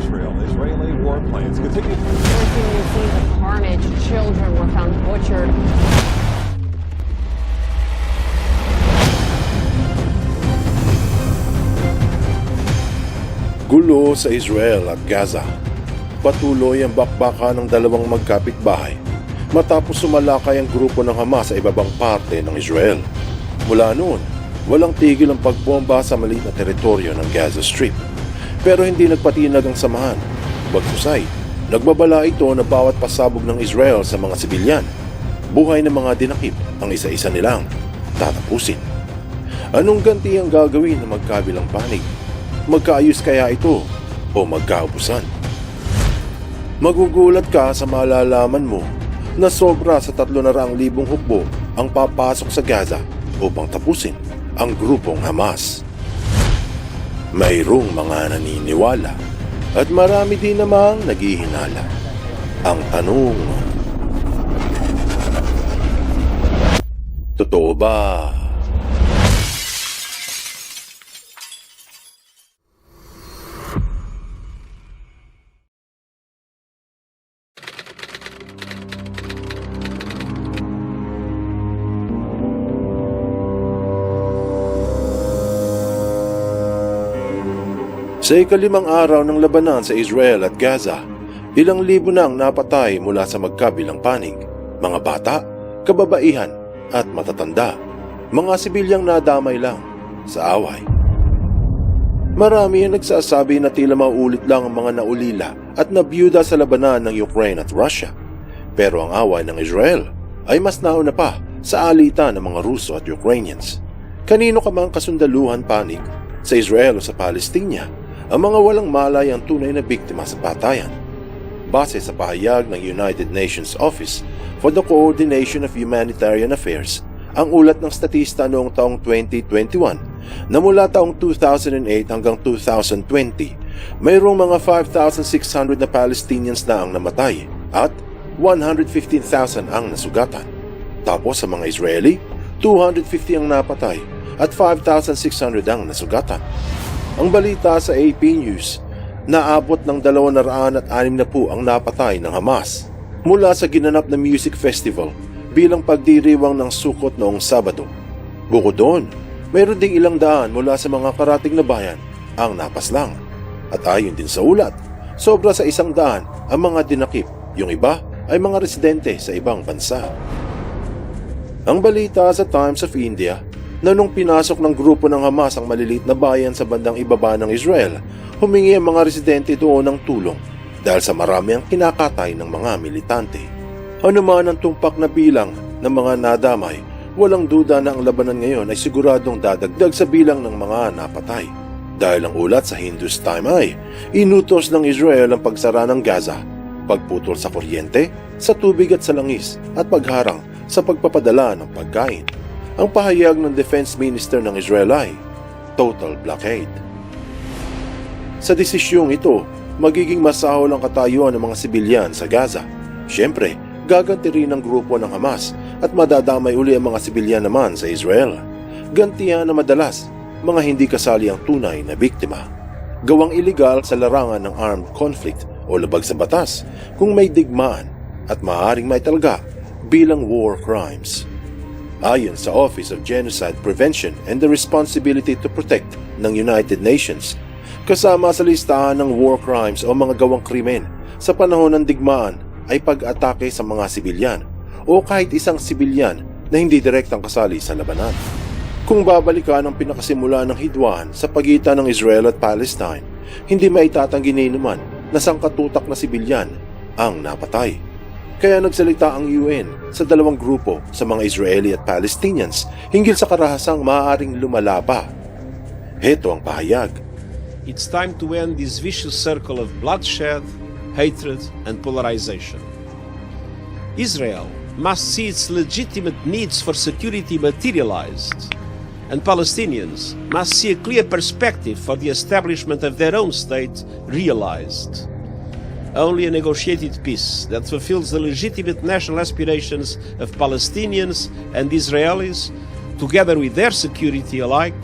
Israel. Israeli warplanes continue Philippine scenes of carnage. Children were found butchered. Gulo sa Israel at Gaza. Patuloy ang bakbaka ng dalawang magkapitbahay matapos sumalakay ang grupo ng Hamas sa ibabang parte ng Israel. Mula noon, walang tigil ang pagbomba sa maliit na teritoryo ng Gaza Strip. Pero hindi nagpatinag ang samahan. Bagkusay, nagbabala ito na bawat pasabog ng Israel sa mga sibilyan, buhay ng mga dinakip ang isa-isa nilang tatapusin. Anong ganti ang gagawin ng magkabilang panig? Magkaayos kaya ito o magkaubusan? Magugulat ka sa malalaman mo na sobra sa 300,000 hukbo ang papasok sa Gaza upang tapusin ang grupong Hamas. Mayroong mga naniniwala at marami din namang naghihinala. Ang tanong, Totoo ba? Sa ikalimang araw ng labanan sa Israel at Gaza, ilang libo nang napatay mula sa magkabilang panig. Mga bata, kababaihan at matatanda. Mga sibilyang nadamay lang sa away. Marami ang nagsasabi na tila maulit lang ang mga naulila at nabiyuda sa labanan ng Ukraine at Russia. Pero ang away ng Israel ay mas nauna pa sa alitan ng mga Ruso at Ukrainians. Kanino ka mang kasundaluhan panig sa Israel o sa Palestina, ang mga walang malay ang tunay na biktima sa patayan. Base sa pahayag ng United Nations Office for the Coordination of Humanitarian Affairs, ang ulat ng statista noong taong 2021 na mula taong 2008 hanggang 2020, mayroong mga 5,600 na Palestinians na ang namatay at 115,000 ang nasugatan. Tapos sa mga Israeli, 250 ang napatay at 5,600 ang nasugatan. Ang balita sa AP News, naabot ng 260 na po ang napatay ng Hamas mula sa ginanap na music festival bilang pagdiriwang ng sukot noong Sabado. Bukod doon, mayroon ding ilang daan mula sa mga karating na bayan ang napaslang. At ayon din sa ulat, sobra sa isang daan ang mga dinakip, yung iba ay mga residente sa ibang bansa. Ang balita sa Times of India na nung pinasok ng grupo ng Hamas ang maliliit na bayan sa bandang ibaba ng Israel, humingi ang mga residente doon ng tulong dahil sa marami ang kinakatay ng mga militante. Ano man ang tumpak na bilang ng mga nadamay, walang duda na ang labanan ngayon ay siguradong dadagdag sa bilang ng mga napatay. Dahil ang ulat sa Hindus Time ay inutos ng Israel ang pagsara ng Gaza, pagputol sa kuryente, sa tubig at sa langis at pagharang sa pagpapadala ng pagkain. Ang pahayag ng Defense Minister ng Israel ay total blockade. Sa desisyong ito, magiging masahol ang katayuan ng mga sibilyan sa Gaza. Siyempre, gaganti rin ang grupo ng Hamas at madadamay uli ang mga sibilyan naman sa Israel. Gantihan na madalas mga hindi kasali ang tunay na biktima. Gawang iligal sa larangan ng armed conflict o labag sa batas kung may digmaan at maaaring may talga bilang war crimes. Ayon sa Office of Genocide Prevention and the Responsibility to Protect ng United Nations, kasama sa listahan ng war crimes o mga gawang krimen sa panahon ng digmaan ay pag-atake sa mga sibilyan o kahit isang sibilyan na hindi direktang kasali sa labanan. Kung babalikan ang pinakasimula ng hidwaan sa pagitan ng Israel at Palestine, hindi maitatanggi ni naman na sangkatutak na sibilyan ang napatay. Kaya nagsalita ang UN sa dalawang grupo sa mga Israeli at Palestinians hinggil sa karahasang maaaring lumala pa. Heto ang pahayag. It's time to end this vicious circle of bloodshed, hatred, and polarization. Israel must see its legitimate needs for security materialized, and Palestinians must see a clear perspective for the establishment of their own state realized. Only a negotiated peace that fulfills the legitimate national aspirations of Palestinians and Israelis, together with their security alike,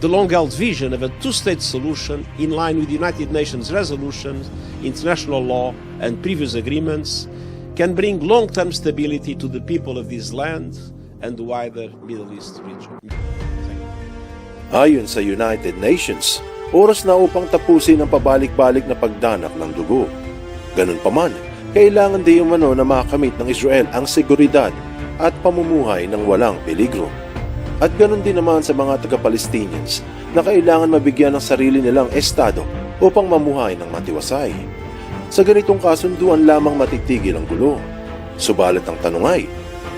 the long held vision of a two state solution in line with United Nations resolutions, international law, and previous agreements can bring long term stability to the people of this land and the wider Middle East region. Ayon the United Nations, oras na upang tapusin ang pabalik-balik na pagdanak ng dugo. Ganun pa man, kailangan di umano na makamit ng Israel ang seguridad at pamumuhay ng walang peligro. At ganun din naman sa mga taga-Palestinians na kailangan mabigyan ng sarili nilang estado upang mamuhay ng matiwasay. Sa ganitong kasunduan lamang matitigil ang gulo. Subalit ang tanong ay,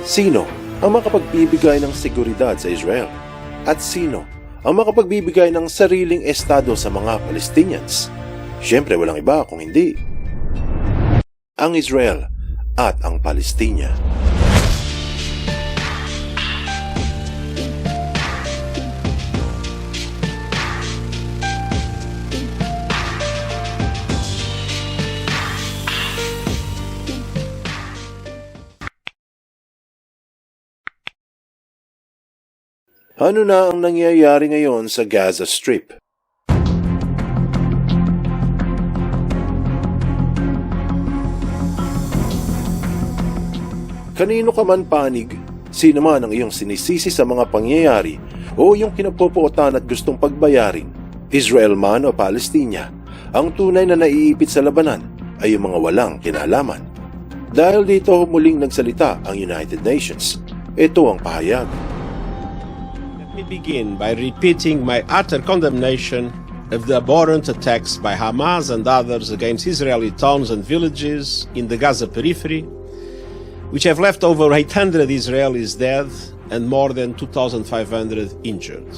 sino ang makapagbibigay ng seguridad sa Israel? At sino ang makapagbibigay ng sariling estado sa mga Palestinians? Siyempre walang iba kung hindi ang Israel at ang Palestina. Ano na ang nangyayari ngayon sa Gaza Strip? Kanino ka man panig, sino man ang iyong sinisisi sa mga pangyayari o yung kinapupuotan at gustong pagbayarin, Israel man o Palestina, ang tunay na naiipit sa labanan ay yung mga walang kinalaman. Dahil dito muling nagsalita ang United Nations. Ito ang pahayag. Let me begin by repeating my utter condemnation of the abhorrent attacks by Hamas and others against Israeli towns and villages in the Gaza periphery, which have left over 800 Israelis dead and more than 2,500 injured.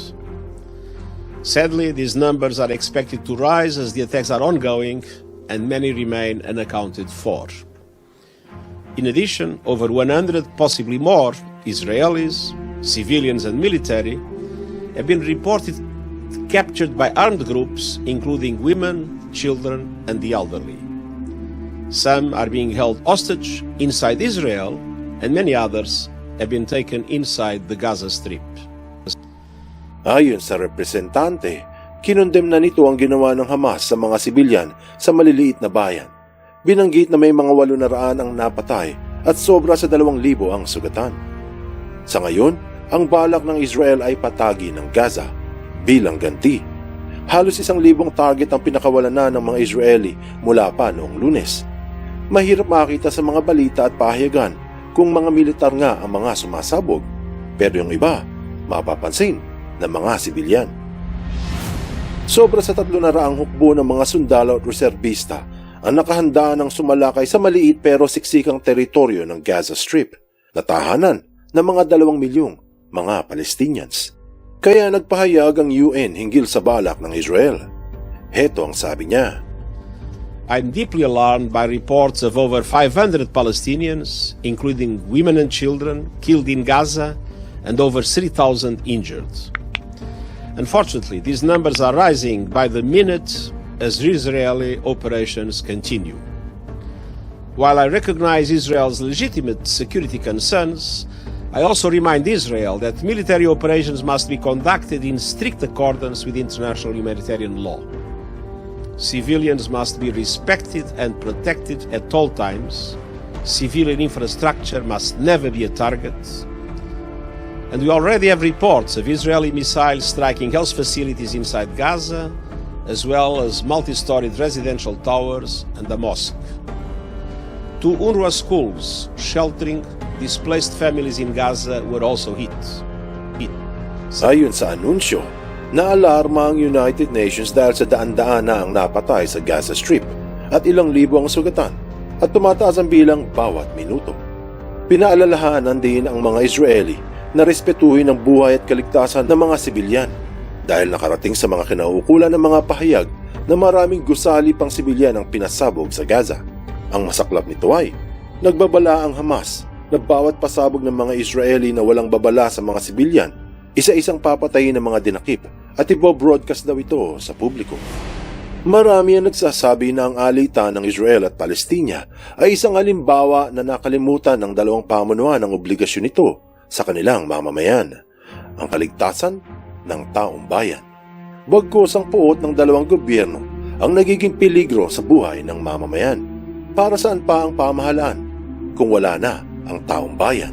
Sadly, these numbers are expected to rise as the attacks are ongoing and many remain unaccounted for. In addition, over 100, possibly more, Israelis, civilians, and military have been reported captured by armed groups, including women, children, and the elderly. Some are being held hostage inside Israel, and many others have been taken inside the Gaza Strip. Ayon sa representante, kinondem na nito ang ginawa ng Hamas sa mga sibilyan sa maliliit na bayan. Binanggit na may mga walo na raan ang napatay at sobra sa dalawang libo ang sugatan. Sa ngayon, ang balak ng Israel ay patagi ng Gaza bilang ganti. Halos isang libong target ang pinakawalan na ng mga Israeli mula pa noong lunes. Mahirap makita sa mga balita at pahayagan kung mga militar nga ang mga sumasabog. Pero yung iba, mapapansin ng mga sibilyan. Sobra sa tatlo na raang hukbo ng mga sundalo at reservista ang nakahanda ng sumalakay sa maliit pero siksikang teritoryo ng Gaza Strip na tahanan ng mga dalawang milyong mga Palestinians. Kaya nagpahayag ang UN hinggil sa balak ng Israel. Heto ang sabi niya. I'm deeply alarmed by reports of over 500 Palestinians, including women and children, killed in Gaza and over 3,000 injured. Unfortunately, these numbers are rising by the minute as Israeli operations continue. While I recognize Israel's legitimate security concerns, I also remind Israel that military operations must be conducted in strict accordance with international humanitarian law. Civilians must be respected and protected at all times. Civilian infrastructure must never be a target. And we already have reports of Israeli missiles striking health facilities inside Gaza, as well as multi storied residential towers and a mosque. Two UNRWA schools sheltering displaced families in Gaza were also hit. hit. Ayon sa anunsyo, naalarma ang United Nations dahil sa daan-daan na ang napatay sa Gaza Strip at ilang libo ang sugatan at tumataas ang bilang bawat minuto. Pinaalalahanan din ang mga Israeli na respetuhin ang buhay at kaligtasan ng mga sibilyan dahil nakarating sa mga kinaukulan ng mga pahayag na maraming gusali pang sibilyan ang pinasabog sa Gaza. Ang masaklap nito ay, nagbabala ang Hamas na bawat pasabog ng mga Israeli na walang babala sa mga sibilyan, isa-isang papatayin ng mga dinakip at ibo-broadcast daw ito sa publiko. Marami ang nagsasabi na ang alitan ng Israel at Palestina ay isang halimbawa na nakalimutan ng dalawang pamunuan ang obligasyon nito sa kanilang mamamayan, ang kaligtasan ng taong bayan. Bagkos ang puot ng dalawang gobyerno ang nagiging peligro sa buhay ng mamamayan. Para saan pa ang pamahalaan kung wala na ang taong bayan?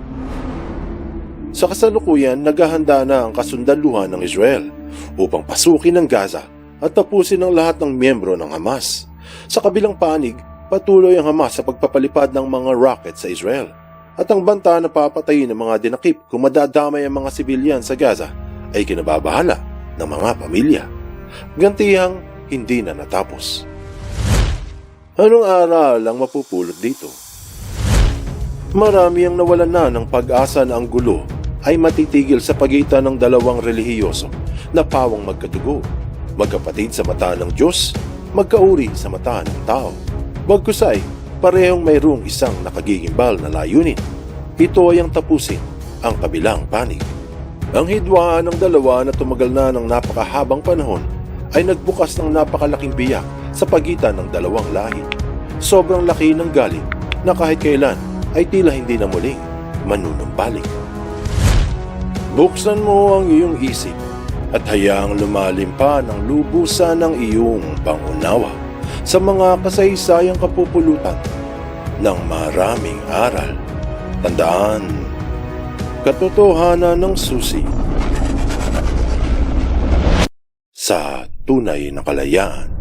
Sa kasalukuyan, naghahanda na ang kasundaluhan ng Israel upang pasukin ang Gaza at tapusin ang lahat ng miyembro ng Hamas. Sa kabilang panig, patuloy ang Hamas sa pagpapalipad ng mga rocket sa Israel. At ang banta na papatayin ng mga dinakip kung madadamay ang mga sibilyan sa Gaza ay kinababahala ng mga pamilya. Gantihang hindi na natapos. Anong aral ang mapupulot dito? Marami ang nawalan na ng pag-asa na ang gulo ay matitigil sa pagitan ng dalawang relihiyoso na pawang magkadugo, magkapatid sa mata ng Diyos, magkauri sa mata ng tao. Bagkus ay parehong mayroong isang nakagigimbal na layunin. Ito ay ang tapusin ang kabilang panig. Ang hidwaan ng dalawa na tumagal na ng napakahabang panahon ay nagbukas ng napakalaking biyak sa pagitan ng dalawang lahi. Sobrang laki ng galit na kahit kailan ay tila hindi na muling manunumbalik. Buksan mo ang iyong isip at hayaang lumalim pa ng lubusan ng iyong pangunawa sa mga kasaysayang kapupulutan ng maraming aral. Tandaan, katotohanan ng susi sa tunay na kalayaan.